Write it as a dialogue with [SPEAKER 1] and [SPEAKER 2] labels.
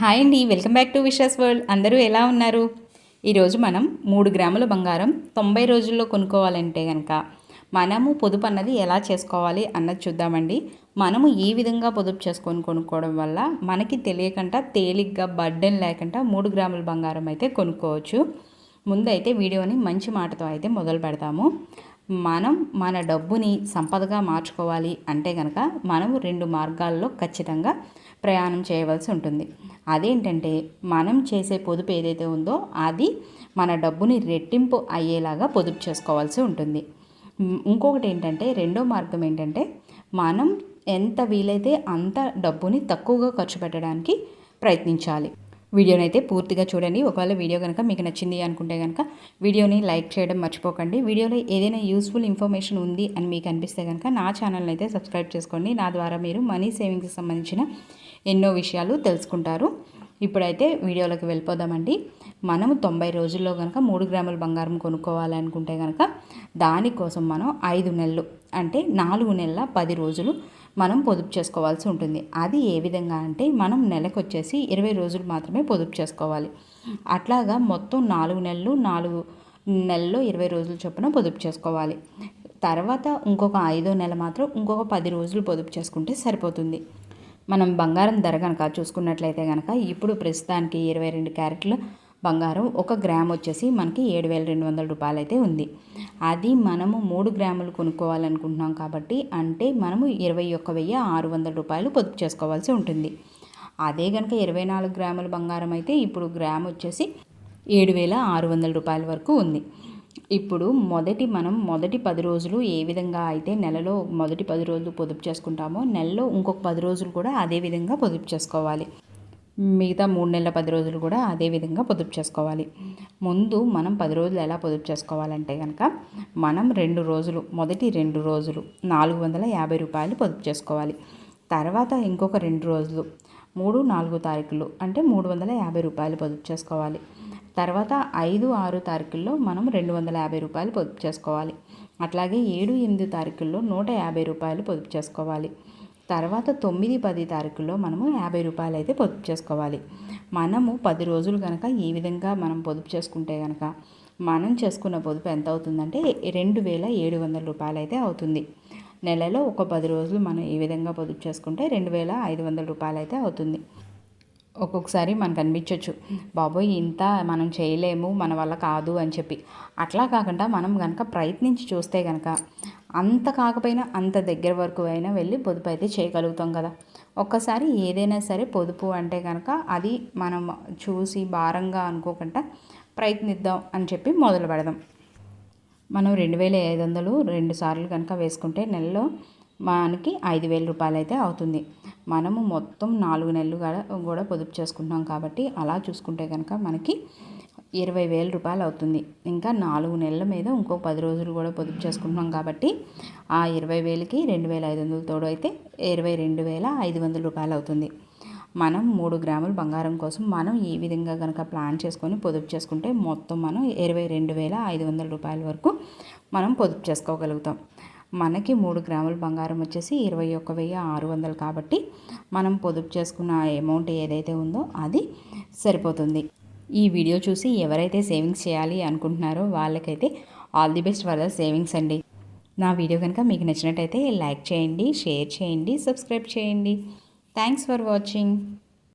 [SPEAKER 1] Hi అండి welcome back to wishes world. అందరూ ఎలా ఉన్నారు? ఈరోజు మనం మూడు గ్రాముల బంగారం తొంభై రోజుల్లో కొనుక్కోవాలంటే కనుక మనము పొదుపు అన్నది ఎలా చేసుకోవాలి అన్నది చూద్దామండి. మనము ఈ విధంగా పొదుపు చేసుకొని కొనుక్కోవడం వల్ల మనకి తెలియకుండా తేలిగ్గా బర్డెన్ లేకుండా మూడు గ్రాముల బంగారం అయితే కొనుక్కోవచ్చు. ముందైతే వీడియోని మంచి మాటతో అయితే మొదలు పెడతాము. మనం మన డబ్బుని సంపదగా మార్చుకోవాలి అంటే కనుక మనం రెండు మార్గాల్లో ఖచ్చితంగా ప్రయాణం చేయవలసి ఉంటుంది. అదేంటంటే మనం చేసే పొదుపు ఏదైతే ఉందో అది మన డబ్బుని రెట్టింపు అయ్యేలాగా పొదుపు చేసుకోవాల్సి ఉంటుంది. ఇంకొకటి ఏంటంటే రెండో మార్గం ఏంటంటే మనం ఎంత వీలైతే అంత డబ్బుని తక్కువగా ఖర్చు పెట్టడానికి ప్రయత్నించాలి. వీడియోని అయితే పూర్తిగా చూడండి. ఒకవేళ వీడియో కనుక మీకు నచ్చింది అనుకుంటే కనుక వీడియోని లైక్ చేయడం మర్చిపోకండి. వీడియోలో ఏదైనా యూస్ఫుల్ ఇన్ఫర్మేషన్ ఉంది అని మీకు అనిపిస్తే కనుక నా ఛానల్ని అయితే సబ్స్క్రైబ్ చేసుకోండి. నా ద్వారా మీరు మనీ సేవింగ్స్కి సంబంధించిన ఎన్నో విషయాలు తెలుసుకుంటారు. ఇప్పుడైతే వీడియోలోకి వెళ్ళిపోదామండి. మనము తొంభై రోజుల్లో కనుక మూడు గ్రాముల బంగారం కొనుక్కోవాలనుకుంటే కనుక దానికోసం మనం ఐదు నెలలు అంటే నాలుగు నెలల పది రోజులు మనం పొదుపు చేసుకోవాల్సి ఉంటుంది. అది ఏ విధంగా అంటే మనం నెలకు వచ్చేసి ఇరవై రోజులు మాత్రమే పొదుపు చేసుకోవాలి. అట్లాగా మొత్తం నాలుగు నెలలు నాలుగు నెలలో ఇరవై రోజులు చొప్పున పొదుపు చేసుకోవాలి. తర్వాత ఇంకొక ఐదో నెల మాత్రం ఇంకొక పది రోజులు పొదుపు చేసుకుంటే సరిపోతుంది. మనం బంగారం ధర కనుక చూసుకున్నట్లయితే కనుక ఇప్పుడు ప్రస్తుతానికి ఇరవై రెండు క్యారెట్లు బంగారం ఒక గ్రామ్ వచ్చేసి మనకి ఏడు వేల రెండు వందల రూపాయలు అయితే ఉంది. అది మనము మూడు గ్రాములు కొనుక్కోవాలనుకుంటున్నాం కాబట్టి అంటే మనము ఇరవై ఒక్క వెయ్యి ఆరు వందల రూపాయలు పొదుపు చేసుకోవాల్సి ఉంటుంది. అదే కనుక ఇరవై నాలుగు గ్రాముల బంగారం అయితే ఇప్పుడు గ్రామ్ వచ్చేసి ఏడు వేల ఆరు వందల రూపాయల వరకు ఉంది. ఇప్పుడు మొదటి మనం మొదటి పది రోజులు ఏ విధంగా అయితే నెలలో మొదటి పది రోజులు పొదుపు చేసుకుంటామో నెలలో ఇంకొక పది రోజులు కూడా అదే విధంగా పొదుపు చేసుకోవాలి. మిగతా మూడు నెలల పది రోజులు కూడా అదే విధంగా పొదుపు చేసుకోవాలి. ముందు మనం పది రోజులు ఎలా పొదుపు చేసుకోవాలంటే కనుక మనం రెండు రోజులు మొదటి రెండు రోజులు నాలుగు వందల యాభై రూపాయలు పొదుపు చేసుకోవాలి. తర్వాత ఇంకొక రెండు రోజులు మూడు నాలుగు తారీఖులు అంటే మూడు వందల యాభై రూపాయలు పొదుపు చేసుకోవాలి. తర్వాత ఐదు ఆరు తారీఖుల్లో మనం రెండు వందల యాభై రూపాయలు పొదుపు చేసుకోవాలి. అట్లాగే ఏడు ఎనిమిది తారీఖుల్లో నూట యాభై రూపాయలు పొదుపు చేసుకోవాలి. తర్వాత తొమ్మిది పది తారీఖుల్లో మనము యాభై రూపాయలు అయితే పొదుపు చేసుకోవాలి. మనము పది రోజులు కనుక ఈ విధంగా మనం పొదుపు చేసుకుంటే కనుక మనం చేసుకున్న పొదుపు ఎంత అవుతుందంటే రెండు వేల ఏడు వందల రూపాయలు అయితే అవుతుంది. నెలలో ఒక పది రోజులు మనం ఈ విధంగా పొదుపు చేసుకుంటే రెండు వేల ఐదు వందల రూపాయలు అయితే అవుతుంది. ఒక్కొక్కసారి మనకు అనిపించవచ్చు బాబోయ్ ఇంత మనం చేయలేము మన వల్ల కాదు అని చెప్పి. అట్లా కాకుండా మనం కనుక ప్రయత్నించి చూస్తే కనుక అంత కాకపోయినా అంత దగ్గర వరకు అయినా వెళ్ళి పొదుపు అయితే చేయగలుగుతాం కదా. ఒక్కసారి ఏదైనా సరే పొదుపు అంటే కనుక అది మనం చూసి భారంగా అనుకోకుండా ప్రయత్నిద్దాం అని చెప్పి మొదలు పెడదాం. మనం రెండు వేల ఐదు వందలు రెండు సార్లు కనుక వేసుకుంటే నెలలో మనకి ఐదు వేల రూపాయలు అయితే అవుతుంది. మనము మొత్తం నాలుగు నెలలు కూడా పొదుపు చేసుకుంటున్నాం కాబట్టి అలా చూసుకుంటే కనుక మనకి ఇరవై వేల రూపాయలు అవుతుంది. ఇంకా నాలుగు నెలల మీద ఇంకో పది రోజులు కూడా పొదుపు చేసుకుంటున్నాం కాబట్టి ఆ ఇరవై వేలకి రెండు వేల ఐదు వందల తోడు అయితే ఇరవై రెండు వేల ఐదు వందల రూపాయలు అవుతుంది. మనం మూడు గ్రాముల బంగారం కోసం మనం ఈ విధంగా కనుక ప్లాన్ చేసుకొని పొదుపు చేసుకుంటే మొత్తం మనం ఇరవై రెండు వేల ఐదు వందల రూపాయల వరకు మనం పొదుపు చేసుకోగలుగుతాం. మనకి మూడు గ్రాముల బంగారం వచ్చేసి ఇరవై ఒక్క వెయ్యి ఆరు వందలు కాబట్టి మనం పొదుపు చేసుకున్న అమౌంట్ ఏదైతే ఉందో అది సరిపోతుంది. ఈ వీడియో చూసి ఎవరైతే సేవింగ్స్ చేయాలి అనుకుంటున్నారో వాళ్ళకైతే all the best for the savings అండి. నా వీడియో కనుక మీకు నచ్చినట్టయితే లైక్ చేయండి షేర్ చేయండి సబ్స్క్రైబ్ చేయండి. Thanks for watching.